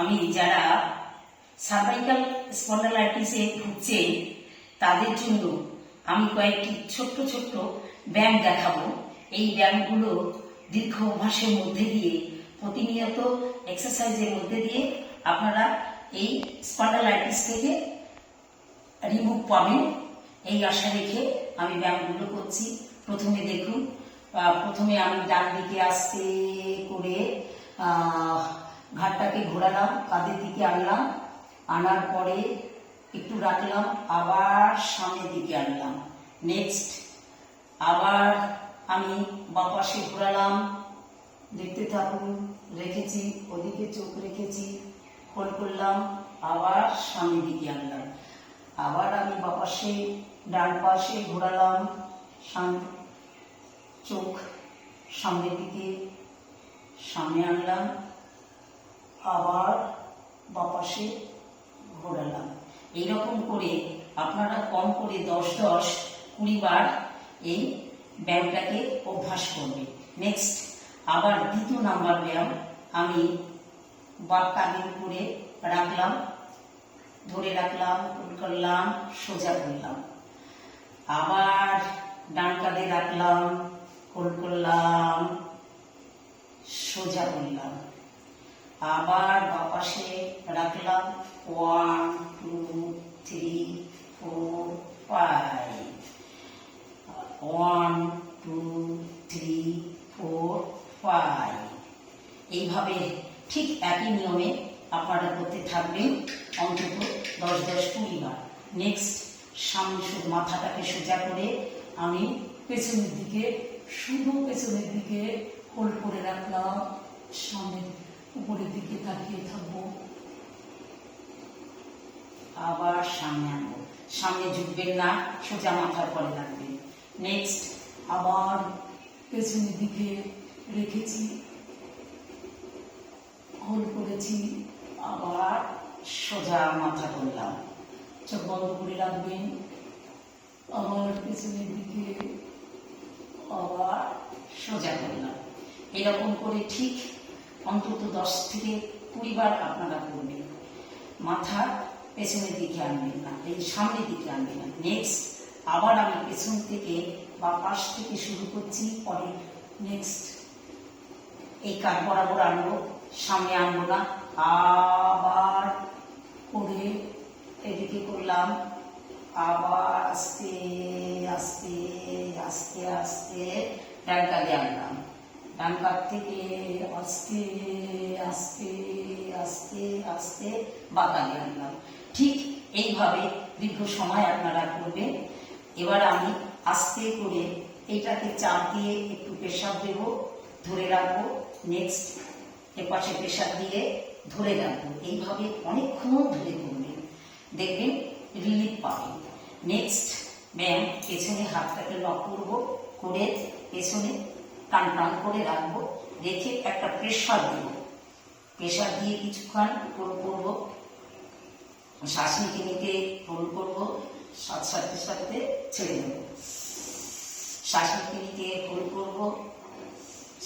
আমি যারা সার্ভাইকাল স্পন্ডালাইটিসে ভুগছে, তাদের জন্য আমি কয়েকটি ছোট্ট ছোট্ট ব্যায়াম দেখাবো। এই ব্যায়ামগুলো দীর্ঘ অভ্যাসের মধ্যে দিয়ে, প্রতিনিয়ত এক্সারসাইজের মধ্যে দিয়ে আপনারা এই স্পন্ডালাইটিস থেকে রিমুভ পাবেন। এই আশা রেখে আমি ব্যায়ামগুলো করছি। প্রথমে দেখুন প্রথমে আমি ডান দিকে আসতে করে আহ, ঘোরালাম কাঁধের দিকে আনলাম আনার পরে একটু রাখলাম আবার সামনের দিকে আনলাম। নেক্সট আবার আমি বাপাশে ঘোরালাম। দেখতে থাকুন রেখেছি ওদিকে চোখ রেখেছি হোল্ড করলাম আবার সামনের দিকে আনলাম। আবার আমি বাপাশে ডান পাশে ঘোরালাম চোখ সামনের দিকে সামনে আনলাম। আবার বাপাশে ঘোরালাম। এইরকম করে আপনারা কম করে দশ দশ কুড়ি বার এই ব্যায়ামটাকে অভ্যাস করবে নেক্সট আবার দ্বিতীয় নাম্বার ব্যায়াম আমি কাঁধের উপরে রাখলাম, ধরে রাখলাম হোল্ড করলাম, সোজা করলাম। আবার ডান কাঁধে রাখলাম হোল্ড করলাম, সোজা করলাম। আবার বাপাশে রাখলাম one two three four five one two three four five এইভাবে ঠিক একই নিয়মে আপনারা করতে থাকবেন অন্তত দশ দশ কুড়ি বার নেক্সট সামনে মাথাটাকে সোজা করে আমি পেছনের দিকে, শুধু পেছনের দিকে হোল্ড করে রাখলাম সামনের উপরের দিকে তাকিয়ে থাকব। আবার সামনে আনব। সামনে ঝুঁকবেন না, সোজা মাথার পরে রাখবেন নেক্সট আবার পেছনের দিকে রেখেছি। হোল্ড করেছি, আবার সোজা মাথা করলাম চোখ বন্ধ করে রাখবেন। আবার পেছনের দিকে, আবার সোজা করলাম। এরকম করে ঠিক অন্তত দশ থেকে কুড়ি বার আপনারা করবেন মাথা পেছনের দিকে আনবেন না, এই সামনের দিকে আনবেন না। নেক্সট আবার আমি পেছন থেকে বা পাশ থেকে শুরু করছি, পরে নেক্সট এই কাঠ বরাবর আনব, সামনে আনব না। আবার করে এদিকে করলাম, আবার আস্তে আস্তে আস্তে আস্তে ডান আনলাম। ডান কাঁধ থেকে আস্তে আস্তে আস্তে আস্তে বাঁকালে আনলাম ঠিক এইভাবে দীর্ঘ সময় আপনারা করবেন। এবার আমি আস্তে করে এইটাকে চাপ দিয়ে একটু পেশাব দেব, ধরে রাখব। নেক্সট এপাশে পেশাব দিয়ে ধরে রাখব। এইভাবে অনেকক্ষণ ধরে করবেন। দেখবেন রিলিফ পাবেন। নেক্সট ব্যায়াম পেছনে হাতটাকে লক করব, করে পেছনে টান টান করে রাখব। রেখে একটা প্রেশার দেব। প্রেশার দিয়ে কিছুক্ষণ হোল্ড করব। শ্বাস নিতে নিতে হোল্ড করব। শ্বাস সাথে সাথে ছেড়ে দেবো। শ্বাস নিতে নিতে হোল্ড করব।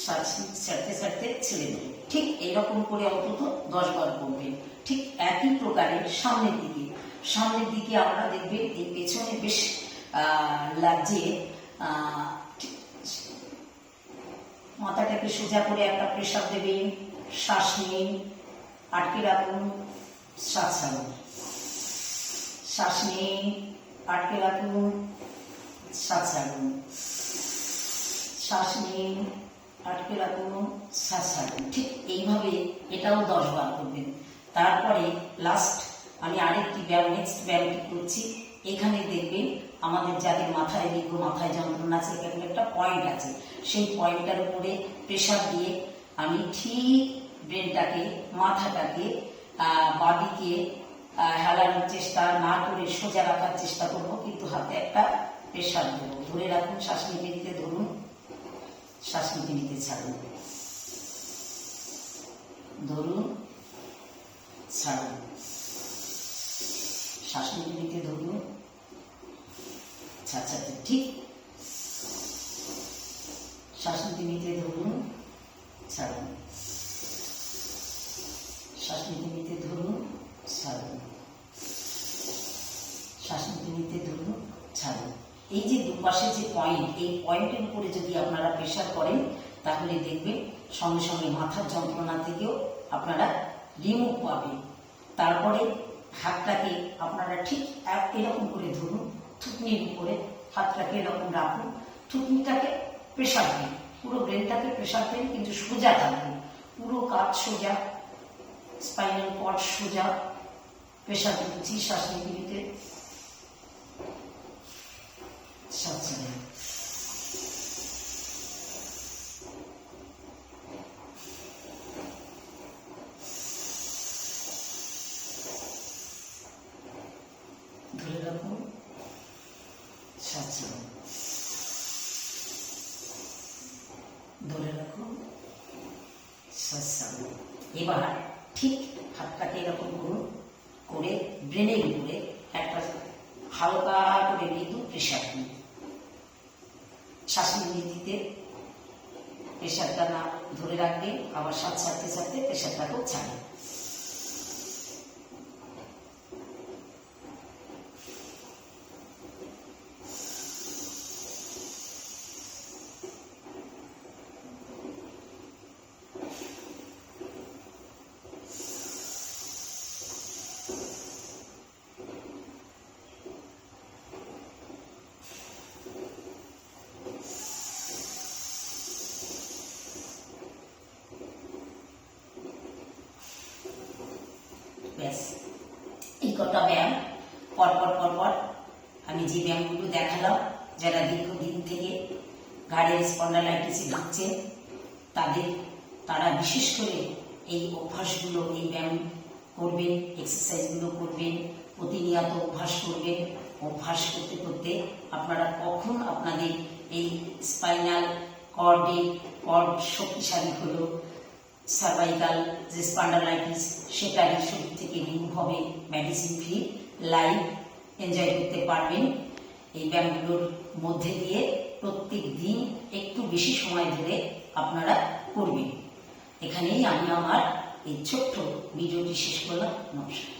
শ্বাস ছাড়তে ছেড়ে দেবো। ঠিক এইরকম করে অন্তত দশ বার করবেন। ঠিক একই প্রকারের সামনের দিকে। সামনের দিকে আমরা দেখবেন এই পেছনে বেশ লাগছে মাথাটাকে সোজা করে একটা প্রেশার দেবেন শ্বাস নিন আটকে রাখুন, শ্বাস ছাড়ুন। শ্বাস নিন আটকে রাখুন, শ্বাস ছাড়ুন। শ্বাস নিন আটকে রাখুন, শ্বাস ছাড়ুন। ঠিক এইভাবে এটাও দশ বার করবেন। তারপরে লাস্ট আমি আরেকটি ব্যায়াম নেক্সট ব্যায়ামটি করছি। এখানে দেখবেন আমাদের যাদের মাথায় দীর্ঘ মাথায় যন্ত্রণা আছে, এখানে একটা পয়েন্ট আছে। সেই পয়েন্টটার উপরে প্রেশার দিয়ে আমি ঠিক ব্রেনটাকে মাথাটাকে বাদিকে হেলানোর চেষ্টা, না করে সোজা রাখার চেষ্টা করব, কিন্তু হাতে একটা প্রেশার দেবো। ধরে রাখুন, শ্বাস নিতে নিতে ধরুন, শ্বাস নিতে নিতে ছাড়ুন। ধরুন, ছাড়ুন। শ্বাস নিতে নিতে ধরুন আচ্ছা আচ্ছা আচ্ছা, ঠিক। শ্বাস নিতে নিতে ধরুন। ছাড়ুন। শ্বাস নিতে নিতে ধরুন ছাড়ুন। শ্বাস নিতে নিতে ধরুন ছাড়ুন। এই যে দুপাশে যে পয়েন্ট এই পয়েন্টের উপরে যদি আপনারা প্রেশার করেন তাহলে দেখবেন সঙ্গে সঙ্গে মাথার যন্ত্রণা থেকেও আপনারা রিমুভ পাবেন। তারপরে হাতটাকে আপনারা ঠিক এরকম করে ধরুন থুতনির উপরে হাতটাকে এরকম রাখুন থুতনিটাকে প্রেশার দিন পুরো ব্রেনটাকে প্রেশার দিন কিন্তু সোজা থাকবে। পুরো কাজ সোজা স্পাইনাল কর্ড সোজা প্রেশার দিন দিচ্ছি, শ্বাস নিতে ধরে রাখুন সাথে ধরে রাখুন সৎসাঙ্গ এবার ঠিক হাতটাকে এরকম করুন, করে ব্রেনের উপরে একটা হালকা করে মৃদু প্রেশার দিন। শ্বাস দিতে প্রেশারটা না ধরে রাখবে আবার সাথে সাথে সাথে প্রেশারটাকেও ছাড়ে ব্যাস এই কটা ব্যায়াম পরপর পরপর আমি যে ব্যায়ামগুলো দেখালাম, যারা দীর্ঘদিন থেকে ঘাড়ের স্পন্ডালাইটিসে ভুগছেন তাদের, তারা বিশেষ করে এই অভ্যাসগুলো, এই ব্যায়াম করবেন এক্সারসাইজগুলো করবেন, প্রতিনিয়ত অভ্যাস করবেন, অভ্যাস করতে করতে আপনারা কখন আপনাদের এই স্পাইনাল কর্ডে কর্ড শক্তিশালী হলো সার্ভাইকাল যে স্পান্ডালাইটিস সেটা শরীর থেকে রিমুভ হবে। মেডিসিন ফ্রি লাইফ এনজয় করতে পারবেন। এই ব্যায়ামগুলোর মধ্যে দিয়ে প্রত্যেক দিন একটু বেশি সময় ধরে আপনারা করবেন। এখানেই আমি আমার এই ছোট্ট ভিডিওটি শেষ করলাম। নমস্কার।